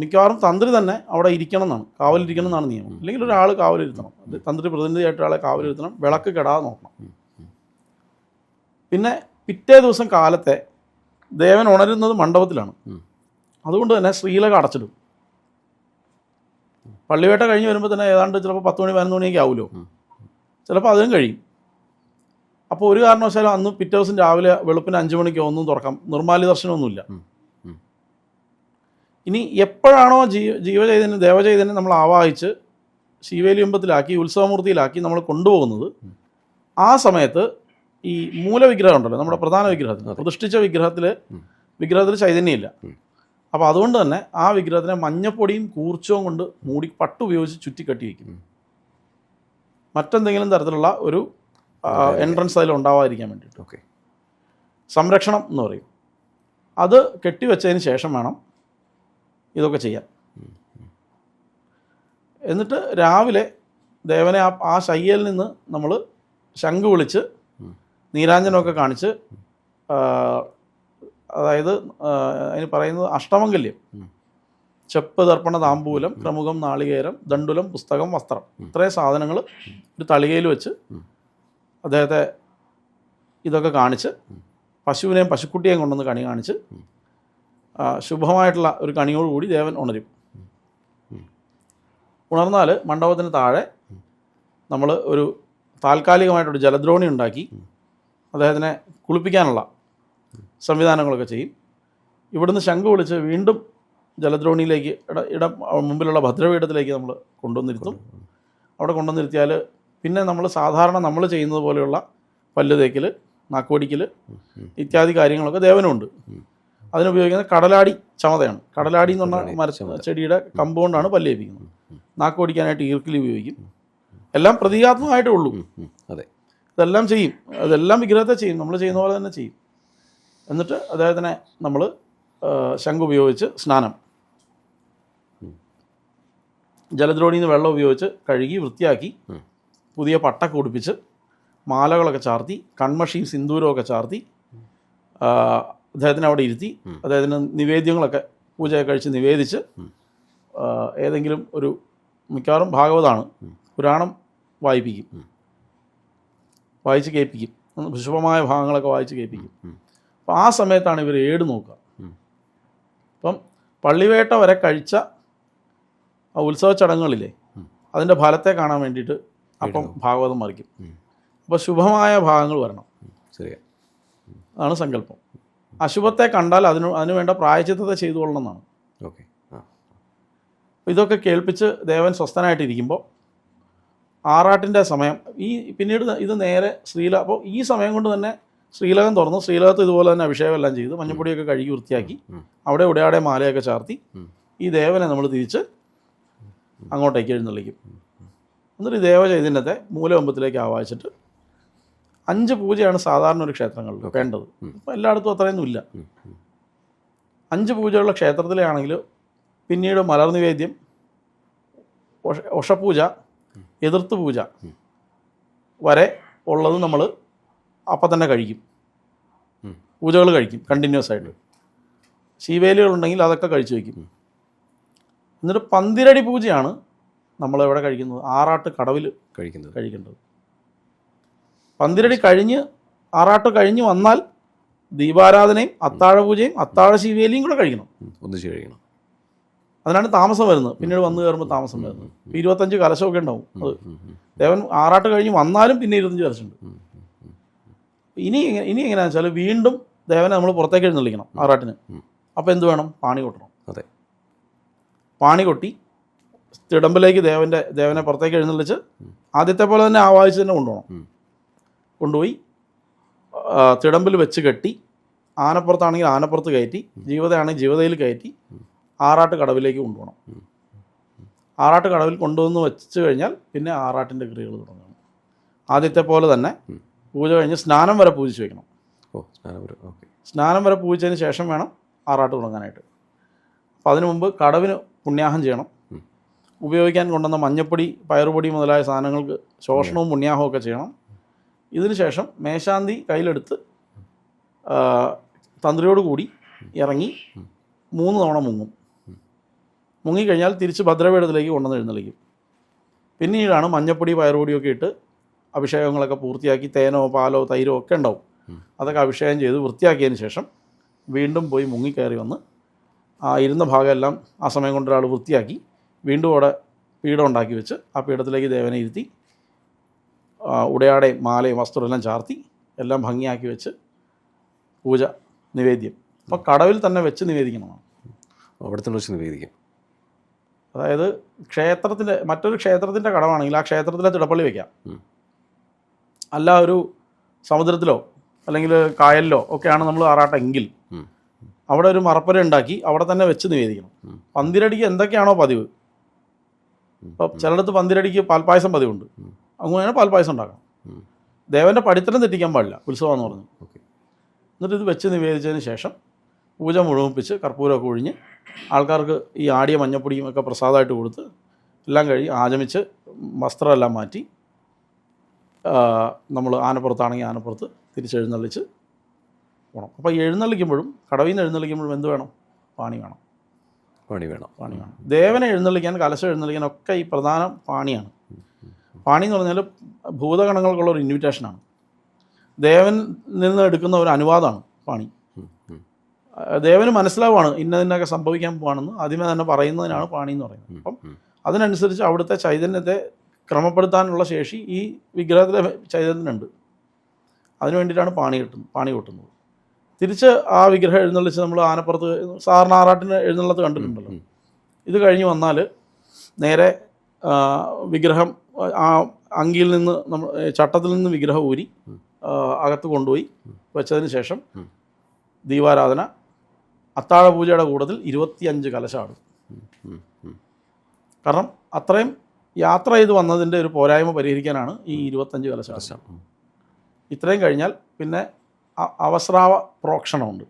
മിക്കവാറും തന്ത്രി തന്നെ അവിടെ ഇരിക്കണം എന്നാണ് കാവലിരിക്കണം എന്നാണ് നിയമം അല്ലെങ്കിൽ ഒരാൾ കാവലിരുത്തണം. അത് തന്ത്രി പ്രതിനിധിയായിട്ട് ഒരാളെ കാവലിരുത്തണം വിളക്ക് കെടാതെ നോക്കണം പിന്നെ പിറ്റേ ദിവസം കാലത്തെ ദേവൻ ഉണരുന്നത് മണ്ഡപത്തിലാണ്. അതുകൊണ്ട് തന്നെ ശ്രീലക അടച്ചിടും. പള്ളിവേട്ട കഴിഞ്ഞ് വരുമ്പോൾ തന്നെ ഏതാണ്ട് ചിലപ്പോൾ പത്ത് മണി പതിനൊന്ന് മണിയൊക്കെ ആവുമല്ലോ. ചിലപ്പോൾ അതിനും കഴിയും. അപ്പോൾ ഒരു കാരണവശാലും അന്ന് പിറ്റേ ദിവസം രാവിലെ വെളുപ്പിന് അഞ്ച് മണിക്ക് ഒന്നും തുറക്കാം നിർമ്മാല്യ ദർശനമൊന്നുമില്ല. ഇനി എപ്പോഴാണോ ജീവ ജീവചൈതന്യം ദേവചൈതന്യം നമ്മൾ ആവാഹിച്ച് ശിവേലിയമ്പത്തിലാക്കി ഉത്സവമൂർത്തിയിലാക്കി നമ്മൾ കൊണ്ടുപോകുന്നത് ആ സമയത്ത് ഈ മൂലവിഗ്രഹം ഉണ്ടല്ലോ നമ്മുടെ പ്രധാന വിഗ്രഹത്തിൽ പ്രതിഷ്ഠിച്ച വിഗ്രഹത്തിൽ. വിഗ്രഹത്തിൽ ചൈതന്യമില്ല. അപ്പോൾ അതുകൊണ്ട് തന്നെ ആ വിഗ്രഹത്തിനെ മഞ്ഞപ്പൊടിയും കൂർച്ചവും കൊണ്ട് മൂടി പട്ടുപയോഗിച്ച് ചുറ്റിക്കെട്ടി വയ്ക്കും. മറ്റെന്തെങ്കിലും തരത്തിലുള്ള ഒരു എൻട്രൻസ് അതിൽ ഉണ്ടാവാതിരിക്കാൻ വേണ്ടിയിട്ട്. ഓക്കെ. സംരക്ഷണം എന്ന് പറയും. അത് കെട്ടിവെച്ചതിന് ശേഷം വേണം ഇതൊക്കെ ചെയ്യാം. എന്നിട്ട് രാവിലെ ദേവനെ ആ ആ ശയ്യയിൽ നിന്ന് നമ്മൾ ശംഖ് വിളിച്ച്. നീരാഞ്ജനമൊക്കെ കാണിച്ച് അതായത് അതിന് പറയുന്നത് അഷ്ടമംഗല്യം. ചെപ്പ് ദർപ്പണ താമ്പൂലം പ്രമുഖം നാളികേരം ദണ്ഡുലം പുസ്തകം വസ്ത്രം. ഇത്രയും സാധനങ്ങൾ ഒരു തളികയിൽ വെച്ച്. അദ്ദേഹത്തെ ഇതൊക്കെ കാണിച്ച് പശുവിനെയും പശുക്കുട്ടിയെയും കൊണ്ടുവന്ന് കണി കാണിച്ച് ശുഭമായിട്ടുള്ള ഒരു കണിയോടുകൂടി ദേവൻ ഉണരും. ഉണർന്നാൽ മണ്ഡപത്തിന് താഴെ നമ്മൾ ഒരു താൽക്കാലികമായിട്ടൊരു ജലദ്രോണി ഉണ്ടാക്കി അദ്ദേഹത്തിനെ കുളിപ്പിക്കാനുള്ള സംവിധാനങ്ങളൊക്കെ ചെയ്യും ഇവിടുന്ന് ശംഖ് വിളിച്ച് വീണ്ടും ജലദ്രോണിയിലേക്ക് ഇട ഇട മുമ്പിലുള്ള ഭദ്രപീഠത്തിലേക്ക് നമ്മൾ കൊണ്ടുവന്നിരുത്തും അവിടെ കൊണ്ടുവന്നിരുത്തിയാൽ പിന്നെ നമ്മൾ സാധാരണ നമ്മൾ ചെയ്യുന്നത് പോലെയുള്ള പല്ല് തേക്കൽ നാക്കുപൊടിക്കൽ ഉം. ഉം. ഇത്യാദി കാര്യങ്ങളൊക്കെ ദേവനുണ്ട് ഉം. അതിനുപയോഗിക്കുന്ന കടലാടി ചമതയാണ് കടലാടി എന്ന് പറഞ്ഞ മര ചെടിയുടെ കമ്പൗണ്ടാണ് കൊണ്ടാണ് പല്ല് ലഭിക്കുന്നത് ഉം. നാക്ക് ഓടിക്കാനായിട്ട് ഈർക്കിലി ഉപയോഗിക്കും. എല്ലാം പ്രതീകാത്മകമായിട്ടേ ഉള്ളൂ. അതെ. ഇതെല്ലാം ചെയ്യും. അതെല്ലാം വിഗ്രഹത്തെ ചെയ്യും. നമ്മൾ ചെയ്യുന്ന പോലെ തന്നെ ചെയ്യും. എന്നിട്ട് അദ്ദേഹത്തിനെ നമ്മൾ ശംഖ് ഉപയോഗിച്ച് സ്നാനം. ജലദ്രോണിയിൽ നിന്ന് വെള്ളം ഉപയോഗിച്ച് കഴുകി വൃത്തിയാക്കി. പുതിയ പട്ടൊക്കെ ഉടുപ്പിച്ച് മാലകളൊക്കെ ചാർത്തി കൺമഷിയും സിന്ദൂരമൊക്കെ ചാർത്തി അദ്ദേഹത്തിനെ അവിടെ ഇരുത്തി. അദ്ദേഹത്തിന് നിവേദ്യങ്ങളൊക്കെ പൂജയൊക്കെ കഴിച്ച് നിവേദിച്ച്. ഏതെങ്കിലും ഒരു മിക്കവാറും ഭാഗവതാണ് പുരാണം വായിപ്പിക്കും. വായിച്ച് കേൾപ്പിക്കും. വിശുഭമായ ശുഭമായ ഭാഗങ്ങളൊക്കെ വായിച്ച് കേൾപ്പിക്കും. അപ്പം അപ്പോൾ ആ സമയത്താണ് ഇവർ ഏട് നോക്കുക. അപ്പം പള്ളിവേട്ട വരെ കഴിച്ച ആ ഉത്സവ ചടങ്ങുകളില്ലേ. അതിന്റെ ഫലത്തെ കാണാൻ വേണ്ടിയിട്ട് അപ്പം ഭാഗവതം മറിക്കും. അപ്പോൾ ശുഭമായ ഭാഗങ്ങൾ വരണം. ശരിയാണ് ശരിയാ. അതാണ് സങ്കല്പം. അശുഭത്തെ കണ്ടാൽ അതിന് അതിന് വേണ്ട പ്രായച്ചിത്തത്തെ ചെയ്തു കൊള്ളണം എന്നാണ് ഓക്കെ ഇതൊക്കെ കേൾപ്പിച്ച് ദേവൻ സ്വസ്ഥനായിട്ടിരിക്കുമ്പോൾ ആറാട്ടിന്റെ സമയം ഈ പിന്നീട് ഇത് നേരെ ശ്രീല അപ്പോൾ ഈ സമയം കൊണ്ട് തന്നെ ശ്രീലകം തുറന്നു. ശ്രീലകത്ത് ഇതുപോലെ തന്നെ അഭിഷേകമെല്ലാം ചെയ്തു. മഞ്ഞപ്പൊടിയൊക്കെ കഴുകി വൃത്തിയാക്കി. അവിടെ ഇവിടെയാടെ മാലയൊക്കെ ചാർത്തി. ഈ ദേവനെ നമ്മൾ തിരിച്ച് അങ്ങോട്ടേക്ക് എഴുന്നള്ളിക്കും. എന്നിട്ട് ഈ ദേവചൈതന്യത്തെ മൂലവമ്പത്തിലേക്ക് ആവാഹിച്ചിട്ട് അഞ്ച് പൂജയാണ് സാധാരണ ഒരു ക്ഷേത്രങ്ങളിൽ വേണ്ടത്. അപ്പം ഇപ്പം എല്ലായിടത്തും അത്രയൊന്നും ഇല്ല. അഞ്ച് പൂജയുള്ള ക്ഷേത്രത്തിലാണെങ്കിൽ പിന്നീട് മലർ നിവേദ്യം ഉഷ- ഉഷപൂജ എതിർത്ത് പൂജ വരെ ഉള്ളത് നമ്മൾ അപ്പം തന്നെ കഴിക്കും. പൂജകൾ കഴിക്കും കണ്ടിന്യൂസ് ആയിട്ട്. ശീവേലികളുണ്ടെങ്കിൽ അതൊക്കെ കഴിച്ചു വയ്ക്കും. എന്നിട്ട് പന്തിരടി പൂജയാണ് നമ്മളെവിടെ കഴിക്കുന്നത്. ആറാട്ട് കടവിൽ കഴിക്കുന്നത്. കഴിക്കേണ്ടത്. പന്തിരടി കഴിഞ്ഞ് ആറാട്ട് കഴിഞ്ഞ് വന്നാൽ ദീപാരാധനയും അത്താഴപൂജയും അത്താഴ ശിവേലിയും കൂടെ കഴിക്കണം. ഒന്ന് ഒന്നിച്ച് കഴിക്കണം. അതിനാണ് താമസം വരുന്നത്. പിന്നീട് വന്നു കയറുമ്പോൾ താമസം വരുന്നത്. ഇരുപത്തഞ്ച് കലശമൊക്കെ ഉണ്ടാവും. അത്. ദേവൻ ആറാട്ട് കഴിഞ്ഞ് വന്നാലും പിന്നെ ഇരുപത്തഞ്ച് കലശമുണ്ട്. ഇനി എങ്ങനെ- ഇനി എങ്ങനെയാണെന്ന് വെച്ചാൽ വീണ്ടും ദേവനെ നമ്മൾ പുറത്തേക്ക് എഴുന്നള്ളിക്കണം ആറാട്ടിന്. അപ്പോൾ എന്ത് വേണം? പാണി കൊട്ടണം. അതെ. പാണി കൊട്ടി തിടമ്പിലേക്ക് ദേവന്റെ ദേവനെ പുറത്തേക്ക് എഴുന്നള്ളിച്ച് ആദ്യത്തെ പോലെ തന്നെ ആവാഹിച്ച് തന്നെ കൊണ്ടുപോകണം. കൊണ്ടുപോയി തിടമ്പിൽ വെച്ച് കെട്ടി ആനപ്പുറത്താണെങ്കിൽ ആനപ്പുറത്ത് കയറ്റി ജീവതയാണെങ്കിൽ ജീവതയിൽ കയറ്റി ആറാട്ട് കടവിലേക്ക് കൊണ്ടുപോകണം. ആറാട്ട് കടവിൽ കൊണ്ടുവന്ന് വെച്ച് കഴിഞ്ഞാൽ പിന്നെ ആറാട്ടിന്റെ ക്രിയകൾ തുടങ്ങണം ആദ്യത്തെ പോലെ തന്നെ. പൂജ കഴിഞ്ഞ് സ്നാനം വരെ പൂജിച്ച് വെക്കണം. ഓ സ്നാനം വരെ ഓക്കെ. സ്നാനം വരെ പൂജിച്ചതിന് ശേഷം വേണം ആറാട്ട് തുടങ്ങാനായിട്ട്. അപ്പോൾ അതിനു മുമ്പ് കടവിന് പുണ്യാഹം ചെയ്യണം. ഉപയോഗിക്കാൻ കൊണ്ടുവന്ന മഞ്ഞപ്പൊടി പയറുപൊടി മുതലായ സാധനങ്ങൾക്ക് ശോഷണവും പുണ്യാഹവും ഒക്കെ ചെയ്യണം. ഇതിന് ശേഷം മേശാന്തി കയ്യിലെടുത്ത് തന്ത്രിയോട് കൂടി ഇറങ്ങി മൂന്ന് തവണ മുങ്ങും. മുങ്ങിക്കഴിഞ്ഞാൽ തിരിച്ച് ഭദ്രപീഠത്തിലേക്ക് കൊണ്ടുവന്ന് എഴുന്നള്ളിക്കും. പിന്നീടാണ് മഞ്ഞപ്പൊടി പയറുപൊടിയൊക്കെ ഇട്ട് അഭിഷേകങ്ങളൊക്കെ പൂർത്തിയാക്കി തേനോ പാലോ തൈരോ ഒക്കെ ഉണ്ടാവും. അതൊക്കെ അഭിഷേകം ചെയ്ത് വൃത്തിയാക്കിയതിന് ശേഷം വീണ്ടും പോയി മുങ്ങിക്കയറി വന്ന് ആ ഇരുന്ന ഭാഗമെല്ലാം ആ സമയം കൊണ്ട് ഒരാൾ വൃത്തിയാക്കി വീണ്ടും അവിടെ പീഠം ഉണ്ടാക്കി വെച്ച് ആ പീഠത്തിലേക്ക് ദേവനെ ഇരുത്തി ഉടയാടയും മാലയും വസ്ത്രമെല്ലാം എല്ലാം ചാർത്തി എല്ലാം ഭംഗിയാക്കി വെച്ച് പൂജ നിവേദ്യം. അപ്പോൾ കടവിൽ തന്നെ വെച്ച് നിവേദിക്കണമാണ്. അവിടെ തന്നെ വെച്ച് നിവേദിക്കും. അതായത് ക്ഷേത്രത്തിന്റെ മറ്റൊരു ക്ഷേത്രത്തിന്റെ കടമാണെങ്കിൽ ആ ക്ഷേത്രത്തിലെ തിടപ്പള്ളി വയ്ക്കാം അല്ല ഒരു സമുദ്രത്തിലോ അല്ലെങ്കിൽ കായലിലോ ഒക്കെയാണ് നമ്മൾ ആറാട്ടെങ്കിൽ. അവിടെ ഒരു മറപ്പര ഉണ്ടാക്കി അവിടെ തന്നെ വെച്ച് നിവേദിക്കണം. പന്തിരടിക്ക് എന്തൊക്കെയാണോ പതിവ്. ഇപ്പം ചിലയിടത്ത് പന്തിരടിക്ക് പാൽപ്പായസം പതിവുണ്ട്. അങ്ങനെ പാൽപ്പായസം ഉണ്ടാക്കണം. ദേവന്റെ പടിത്തരം തെറ്റിക്കാൻ പാടില്ല ഉത്സവമെന്ന് പറഞ്ഞു. ഓക്കെ. എന്നിട്ട് ഇത് വെച്ച് നിവേദിച്ചതിന് ശേഷം പൂജ മുഴുമിപ്പിച്ച് കർപ്പൂരമൊക്കെ ഒഴിഞ്ഞ് ആൾക്കാർക്ക് ഈ ആടിയ മഞ്ഞപ്പൊടിയും ഒക്കെ പ്രസാദമായിട്ട് കൊടുത്ത് എല്ലാം കഴിഞ്ഞ് ആചമിച്ച് വസ്ത്രമെല്ലാം മാറ്റി നമ്മൾ ആനപ്പുറത്താണെങ്കിൽ ആനപ്പുറത്ത് തിരിച്ചെഴുന്നള്ളിച്ച് പോകണം അപ്പോൾ എഴുന്നള്ളിക്കുമ്പോഴും കടവിൽ നിന്ന് എഴുന്നള്ളിക്കുമ്പോഴും എന്ത് വേണം? പാണി വേണം. പാണി വേണം. പാണി വേണം. ദേവനെ എഴുന്നള്ളിക്കാൻ കലശം എഴുന്നള്ളിക്കാൻ ഒക്കെ ഈ പ്രധാന പാണിയാണ്. പാണി എന്ന് പറഞ്ഞാൽ ഭൂതഗണങ്ങൾക്കുള്ള ഒരു ഇൻവിറ്റേഷനാണ് ദേവൻ നിന്ന് എടുക്കുന്ന ഒരു അനുവാദമാണ് പാണി. ദേവന് മനസ്സിലാവുകയാണ് ഇന്നതിനൊക്കെ സംഭവിക്കാൻ പോവാണെന്ന്. ആദ്യമേ തന്നെ പറയുന്നതിനാണ് പാണി എന്ന് പറയുന്നത്. അപ്പം അതിനനുസരിച്ച് അവിടുത്തെ ചൈതന്യത്തെ ക്രമപ്പെടുത്താനുള്ള ശേഷി ഈ വിഗ്രഹത്തിലെ ചൈതന്യനുണ്ട്. അതിനു വേണ്ടിയിട്ടാണ് പാണി കിട്ടുന്നത് പാണി കൊട്ടുന്നത്. തിരിച്ച് ആ വിഗ്രഹം എഴുന്നള്ളിച്ച് നമ്മൾ ആനപ്പുറത്ത് സാറിന് ആറാട്ടിന് എഴുന്നള്ളത്ത് കണ്ടിട്ടുണ്ടല്ലോ. ഇത് കഴിഞ്ഞ് വന്നാൽ നേരെ വിഗ്രഹം ആ അങ്കിയിൽ നിന്ന് നമ്മൾ ചട്ടത്തിൽ നിന്ന് വിഗ്രഹം ഊരി. അകത്ത് കൊണ്ടുപോയി വെച്ചതിന് ശേഷം. ദീപാരാധന അത്താഴ പൂജയുടെ കൂട്ടത്തിൽ ഇരുപത്തിയഞ്ച് കലശാണ്. കാരണം അത്രയും യാത്ര ചെയ്ത് വന്നതിന്റെ ഒരു പോരായ്മ പരിഹരിക്കാനാണ് ഈ ഇരുപത്തഞ്ച് കലശം കലശം. ഇത്രയും കഴിഞ്ഞാൽ പിന്നെ അവസ്രാവ പ്രോക്ഷണമുണ്ട്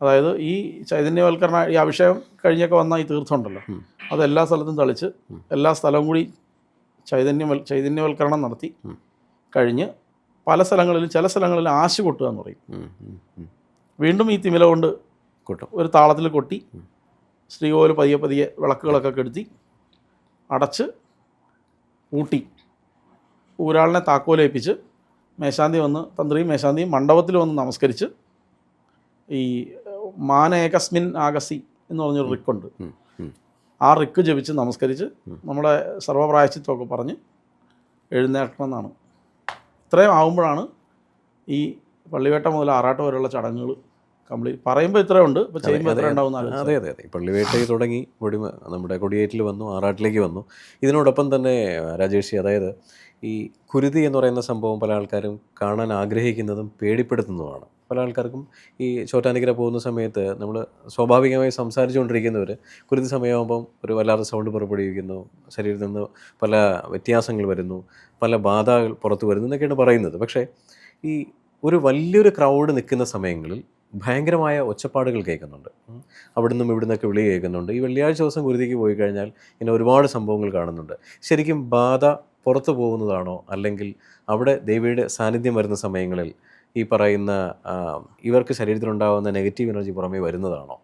അതായത് ഈ ചൈതന്യവൽക്കരണ ഈ അഭിഷേകം കഴിഞ്ഞൊക്കെ വന്ന ഈ തീർത്ഥമുണ്ടല്ലോ. അത് എല്ലാ സ്ഥലത്തും തളിച്ച് എല്ലാ സ്ഥലവും കൂടി ചൈതന്യവൽ ചൈതന്യവൽക്കരണം നടത്തി. കഴിഞ്ഞ് പല സ്ഥലങ്ങളിലും ചില സ്ഥലങ്ങളിൽ ആശ് കൊട്ടുക എന്ന് പറയും. വീണ്ടും ഈ തിമില കൊണ്ട് കൊട്ടും ഒരു താളത്തിൽ കൊട്ടി. ശ്രീകോവിൽ പതിയെ പതിയെ വിളക്കുകളൊക്കെ കെടുത്തി അടച്ച് ഊട്ടി ഊരാളിനെ താക്കോലേൽപ്പിച്ച് മേശാന്തി വന്ന് തന്ത്രിയും മേശാന്തിയും മണ്ഡപത്തിൽ വന്ന് നമസ്കരിച്ച് ഈ മാനേകസ്മിൻ ആഗസി എന്ന് പറഞ്ഞൊരു റിക്കുണ്ട്. ആ റിക്ക് ജപിച്ച് നമസ്കരിച്ച്. നമ്മുടെ സർവപ്രായശ്ചിത്വമൊക്കെ പറഞ്ഞ് എഴുന്നേൽക്കണം എന്നാണ് ഇത്രയും ആകുമ്പോഴാണ് ഈ പള്ളിവേട്ട മുതൽ ആറാട്ട് വരെയുള്ള ചടങ്ങുകൾ കംപ്ലീറ്റ് പറയുമ്പോൾ ഇത്രയും ഉണ്ട് ഇപ്പോൾ ചെയ്യുമ്പോൾ എത്ര ഉണ്ടാവും അതെ അതെ അതെ. പള്ളിവേട്ടയിൽ തുടങ്ങി കൊടിമ നമ്മുടെ കൊടിയേറ്റിൽ വന്നു ആറാട്ടിലേക്ക് വന്നു. ഇതിനോടൊപ്പം തന്നെ രാജേഷി അതായത് ഈ കുരുതി എന്ന് പറയുന്ന സംഭവം പല ആൾക്കാരും കാണാൻ ആഗ്രഹിക്കുന്നതും പേടിപ്പെടുത്തുന്നതുമാണ്. പല ആൾക്കാർക്കും ഈ ചോറ്റാനിക്കര പോകുന്ന സമയത്ത് നമ്മൾ സ്വാഭാവികമായി സംസാരിച്ചുകൊണ്ടിരിക്കുന്നവർ കുരുതി സമയമാകുമ്പം ഒരു വല്ലാത്ത സൗണ്ട് പുറപ്പെടുവിക്കുന്നു ശരീരത്തിൽ നിന്ന് പല വ്യത്യാസങ്ങൾ വരുന്നു പല ബാധകൾ പുറത്തു വരുന്നു എന്നൊക്കെയാണ് പറയുന്നത്. പക്ഷേ ഈ ഒരു വലിയൊരു ക്രൗഡ് നിൽക്കുന്ന സമയങ്ങളിൽ ഭയങ്കരമായ ഒച്ചപ്പാടുകൾ കേൾക്കുന്നുണ്ട്. അവിടെ നിന്നും ഇവിടെ ഇവിടുന്നൊക്കെ വിളി കേൾക്കുന്നുണ്ട്. ഈ വെള്ളിയാഴ്ച ദിവസം കുരുതിക്ക് പോയി കഴിഞ്ഞാൽ ഇങ്ങനെ ഒരുപാട് സംഭവങ്ങൾ കാണുന്നുണ്ട്. ശരിക്കും ബാധ പുറത്തു പോകുന്നതാണോ? അല്ലെങ്കിൽ അവിടെ ദേവിയുടെ സാന്നിധ്യം വരുന്ന സമയങ്ങളിൽ ഈ പറയുന്ന ഇവർക്ക് ശരീരത്തിലുണ്ടാകുന്ന നെഗറ്റീവ് എനർജി പുറമേ വരുന്നതാണോ?